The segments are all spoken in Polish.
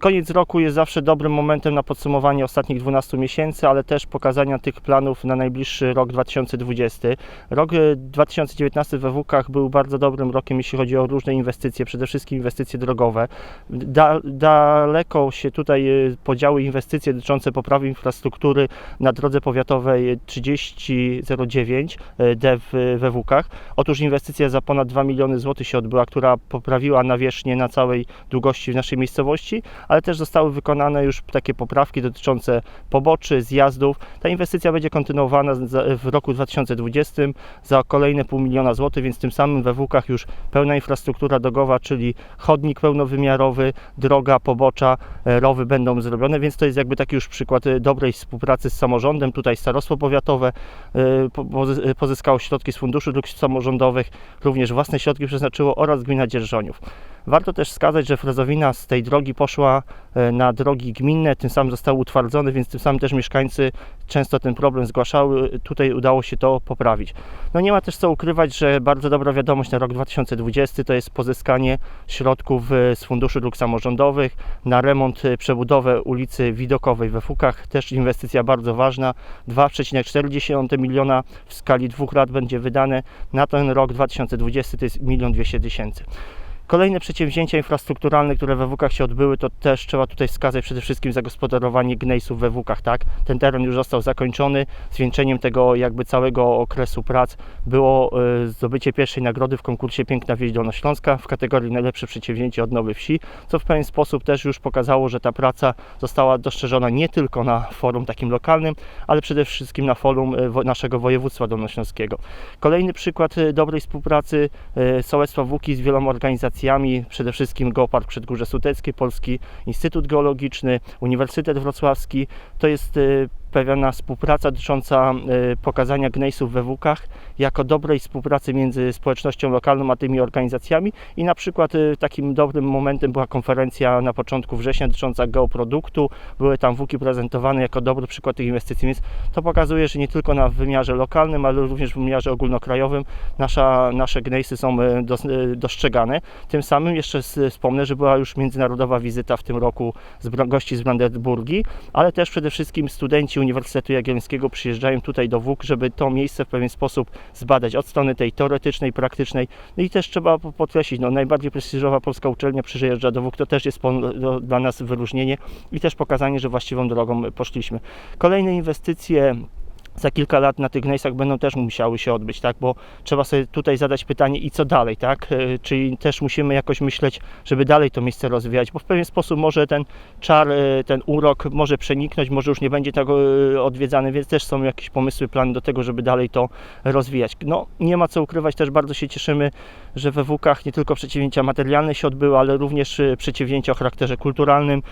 Koniec roku jest zawsze dobrym momentem na podsumowanie ostatnich 12 miesięcy, ale też pokazania tych planów na najbliższy rok 2020. Rok e, 2019 we WKach był bardzo dobrym rokiem, jeśli chodzi o różne inwestycje, przede wszystkim inwestycje drogowe. Da, daleko się tutaj e, podziały inwestycje dotyczące poprawy infrastruktury na drodze powiatowej 3009 e, D we WKach. Otóż inwestycja za ponad 2 miliony złotych się odbyła, która poprawiła nawierzchnię na całej długości w naszej miejscowości, ale też zostały wykonane już takie poprawki dotyczące poboczy, zjazdów. Ta inwestycja będzie kontynuowana w roku 2020 za kolejne pół miliona złotych, więc tym samym we WKach już pełna infrastruktura drogowa, czyli chodnik pełnowymiarowy, droga, pobocza, e, rowy będą zrobione, więc to jest jakby taki już przykład e, dobrej współpracy z samorządem. Tutaj starostwo powiatowe e, po- pozy- pozyskało środki z Funduszu Dróg Samorządowych, również własne środki przeznaczyło oraz gmina Dzierżoniów. Warto też wskazać, że frezowina z tej drogi poszła e, na drogi gminne, tym samym został utwardzony, więc tym samym też mieszkańcy często ten problem zgłaszały. Tutaj udało się to poprawić. No nie ma też co ukrywać, że bardzo dobra wiadomość na rok 2020 to jest pozyskanie środków e, z Funduszu Dróg Samorządowych na remont, e, przebudowę ulicy Widokowej we Fukach. Też inwestycja bardzo ważna. 2,4 miliona w skali dwóch lat będzie wydane. Na ten rok 2020 to jest 1 200 tysięcy. Kolejne przedsięwzięcia infrastrukturalne, które we WKach się odbyły, to też trzeba tutaj wskazać przede wszystkim zagospodarowanie gnejsów we WKach, tak? Ten teren już został zakończony, zwieńczeniem tego jakby całego okresu prac było y, zdobycie pierwszej nagrody w konkursie Piękna Wieś Dolnośląska w kategorii najlepsze przedsięwzięcie odnowy wsi, co w pewien sposób też już pokazało, że ta praca została dostrzeżona nie tylko na forum takim lokalnym, ale przede wszystkim na forum y, naszego województwa dolnośląskiego. Kolejny przykład y, dobrej współpracy Sołectwa Wuki z wieloma organizacjami, przede wszystkim Geopark Przedgórze Suteckie, Polski Instytut Geologiczny, Uniwersytet Wrocławski. To jest y, pewna współpraca dotycząca y, pokazania gnejsów we WKach jako dobrej współpracy między społecznością lokalną a tymi organizacjami i na przykład y, takim dobrym momentem była konferencja na początku września dotycząca geoproduktu. Były tam WKI prezentowane jako dobry przykład tych inwestycji, więc to pokazuje, że nie tylko na wymiarze lokalnym, ale również w wymiarze ogólnokrajowym nasza, nasze gnejsy są y, dos, dostrzegane. Tym samym jeszcze wspomnę, że była już międzynarodowa wizyta w tym roku z gości z Brandenburgii, ale też przede wszystkim studenci Uniwersytetu Jagiellońskiego przyjeżdżają tutaj do WUK, żeby to miejsce w pewien sposób zbadać od strony tej teoretycznej, praktycznej. No i też trzeba po- podkreślić, no najbardziej prestiżowa polska uczelnia przyjeżdża do WUK, to też jest dla nas wyróżnienie i też pokazanie, że właściwą drogą poszliśmy. Kolejne inwestycje za kilka lat na tych gnejsach będą też musiały się odbyć, tak? Bo trzeba sobie tutaj zadać pytanie i co dalej, tak? E, Czyli też musimy jakoś myśleć, żeby dalej to miejsce rozwijać, bo w pewien sposób może ten czar, e, ten urok może przeniknąć, może już nie będzie tak e, odwiedzany, więc też są jakieś pomysły, plany do tego, żeby dalej to rozwijać. No, nie ma co ukrywać, też bardzo się cieszymy, że we WKach nie tylko przedsięwzięcia materialne się odbyły, ale również przedsięwzięcia o charakterze kulturalnym.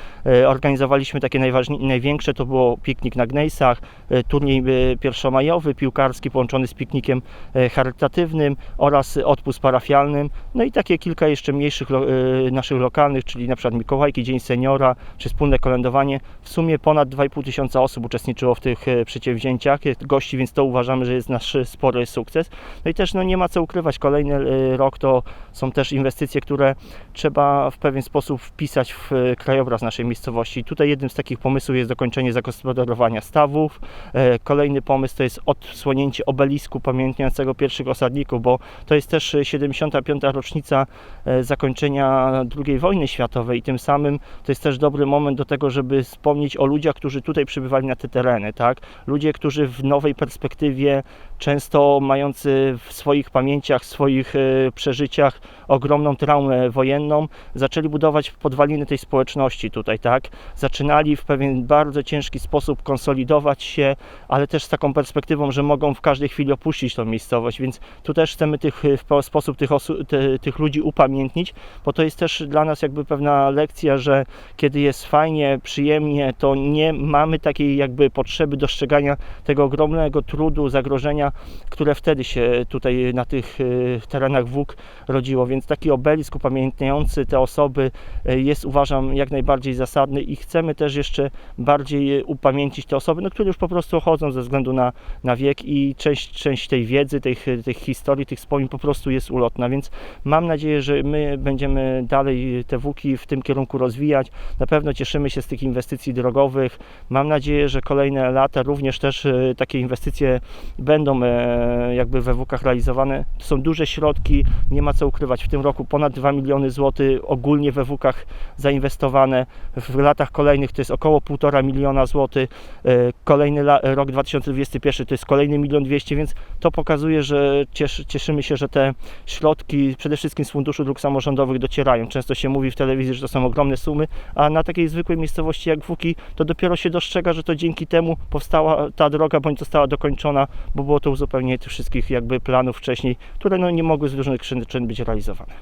Organizowaliśmy takie najważniejsze, największe, to było piknik na Gnejsach, turniej pierwszomajowy, piłkarski połączony z piknikiem e, charytatywnym oraz odpust parafialnym. No i takie kilka jeszcze mniejszych lo, e, naszych lokalnych, czyli na przykład Mikołajki, Dzień Seniora, czy wspólne kolędowanie. W sumie ponad 2,5 tysiąca osób uczestniczyło w tych e, przedsięwzięciach, gości, więc to uważamy, że jest nasz spory sukces. No i też no, nie ma co ukrywać, kolejny rok to są też inwestycje, które trzeba w pewien sposób wpisać w krajobraz naszej miejscowości. Tutaj jednym z takich pomysłów jest dokończenie zagospodarowania stawów. E, Kolejny pomysł to jest odsłonięcie obelisku pamiętniającego pierwszych osadników, bo to jest też e, 75. rocznica e, zakończenia II wojny światowej i tym samym to jest też dobry moment do tego, żeby wspomnieć o ludziach, którzy tutaj przybywali na te tereny, tak? Ludzie, którzy w nowej perspektywie, często mający w swoich pamięciach, w swoich e, przeżyciach ogromną traumę wojenną, zaczęli budować podwaliny tej społeczności tutaj, tak? Zaczynali w pewien bardzo ciężki sposób konsolidować się, ale też z taką perspektywą, że mogą w każdej chwili opuścić tą miejscowość, więc tu też chcemy tych, w pe- sposób tych, te, tych ludzi upamiętnić, bo to jest też dla nas jakby pewna lekcja, że kiedy jest fajnie, przyjemnie, to nie mamy takiej jakby potrzeby dostrzegania tego ogromnego trudu, zagrożenia które wtedy się tutaj na tych y, terenach WUK rodziło, więc taki obelisk upamiętniający te osoby y, jest uważam jak najbardziej zasadny i chcemy też jeszcze bardziej y, upamiętnić te osoby, no, które już po prostu chodzą ze względu na, na wiek i część, część tej wiedzy, tych, tych historii, tych wspomnień po prostu jest ulotna, więc mam nadzieję, że my będziemy dalej te WUKi w tym kierunku rozwijać. Na pewno cieszymy się z tych inwestycji drogowych. Mam nadzieję, że kolejne lata również też e, takie inwestycje będą e, jakby we WUKach realizowane. To są duże środki, nie ma co ukrywać. W tym roku ponad 2 miliony złotych ogólnie we WUKach zainwestowane. W latach kolejnych to jest około 1,5 miliona złotych. E, Kolejny rok 2021 to jest kolejny milion 200, więc to pokazuje, że cieszy, cieszymy się, że te środki przede wszystkim z Funduszu Dróg Samorządowych docierają. Często się mówi w telewizji, że to są ogromne sumy, a na takiej zwykłej miejscowości jak Wuki to dopiero się dostrzega, że to dzięki temu powstała ta droga bądź została dokończona, bo było to uzupełnienie tych wszystkich jakby planów wcześniej, które no nie mogły z różnych przyczyn być realizowane.